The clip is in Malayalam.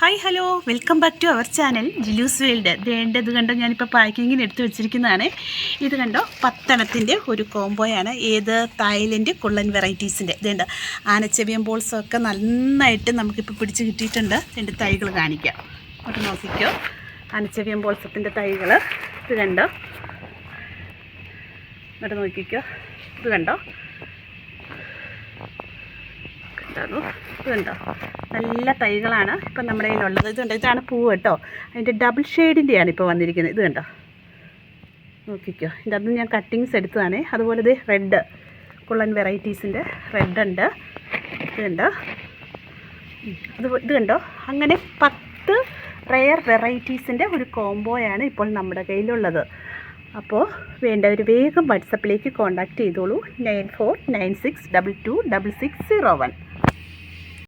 Hi hello welcome back to our channel Jilu's world വേണ്ടത് കണ്ടോ? ഞാനിപ്പോൾ പാക്കിങ്ങിന് എടുത്തു വെച്ചിരിക്കുന്നതാണ്. ഇത് കണ്ടോ? പത്തണത്തിന്റെ ഒരു കോംബോയാണ്. ഏത് തായ്ലൻഡ് കുള്ളൻ വെറൈറ്റീസിന്റെ. ഇതുണ്ട് ആനച്ചെവിയം ബോൾസൊക്കെ നന്നായിട്ട് നമുക്കിപ്പോൾ പിടിച്ച് കിട്ടിയിട്ടുണ്ട്. രണ്ട് തൈകൾ കാണിക്കാം. അങ്ങോട്ട് നോക്കിക്കോ. ആനച്ചെവിയം ബോൾസത്തിന്റെ തൈകൾ ഇത് കണ്ടോ? ഇങ്ങോട്ട് നോക്കിക്കോ. ഇത് കണ്ടോ? കണ്ടോ ഇതുണ്ടോ? നല്ല തൈകളാണ് ഇപ്പം നമ്മുടെ കയ്യിലുള്ളത്. ഇതുണ്ട്. ഇതാണ് പൂവ് കേട്ടോ. അതിന്റെ ഡബിൾ ഷെയ്ഡിന്റെയാണ് ഇപ്പോൾ വന്നിരിക്കുന്നത്. ഇത് കണ്ടോ? നോക്കിക്കോ. ഇതിന്റെ അത് ഞാൻ കട്ടിങ്സ് എടുത്തതാണ്. അതുപോലെ ഇത് റെഡ് കുള്ളൻ വെറൈറ്റീസിന്റെ റെഡ് ഉണ്ട്. ഇത് കണ്ടോ? അത് ഇത് കണ്ടോ? അങ്ങനെ പത്ത് റെയർ വെറൈറ്റീസിന്റെ ഒരു കോംബോയാണ് ഇപ്പോൾ നമ്മുടെ കയ്യിലുള്ളത്. അപ്പോൾ വേണ്ടവർ വേഗം വാട്സപ്പിലേക്ക് കോൺടാക്റ്റ് ചെയ്തോളൂ. Nine four nine six double two double six zero one.